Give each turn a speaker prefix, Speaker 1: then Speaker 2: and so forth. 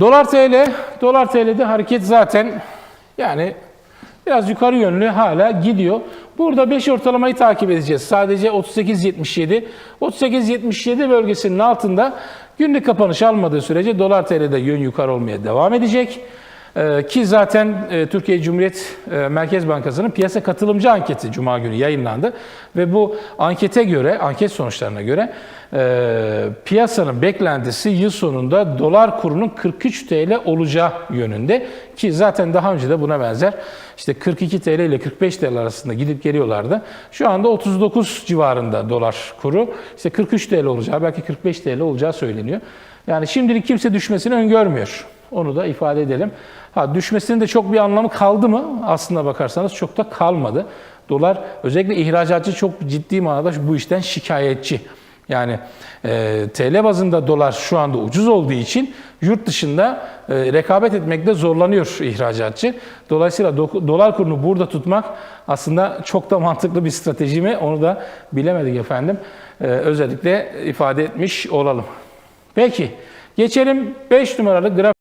Speaker 1: Dolar TL, dolar TL'de hareket zaten yani biraz yukarı yönlü hala gidiyor. Burada 5 ortalamayı takip edeceğiz. Sadece 38.77. 38.77 bölgesinin altında günlük kapanış almadığı sürece dolar TL'de yön yukarı olmaya devam edecek. Ee, ki zaten e, Türkiye Cumhuriyet e, Merkez Bankası'nın piyasa katılımcı anketi Cuma günü yayınlandı. Ve bu ankete göre, anket sonuçlarına göre e, piyasanın beklentisi yıl sonunda dolar kurunun 43 TL olacağı yönünde. Ki zaten daha önce de buna benzer işte 42 TL ile 45 TL arasında gidip geliyorlardı. Şu anda 39 civarında dolar kuru. İşte 43 TL olacağı, belki 45 TL olacağı söyleniyor. Yani şimdilik kimse düşmesini öngörmüyor. Onu da ifade edelim. Ha düşmesinin de çok bir anlamı kaldı mı? Aslında bakarsanız çok da kalmadı. Dolar özellikle ihracatçı çok ciddi manada bu işten şikayetçi. Yani e, TL bazında dolar şu anda ucuz olduğu için yurt dışında e, rekabet etmekte zorlanıyor ihracatçı. Dolayısıyla do- dolar kurunu burada tutmak aslında çok da mantıklı bir strateji mi? Onu da bilemedik efendim. E, özellikle ifade etmiş olalım. Peki geçelim 5 numaralı grafik.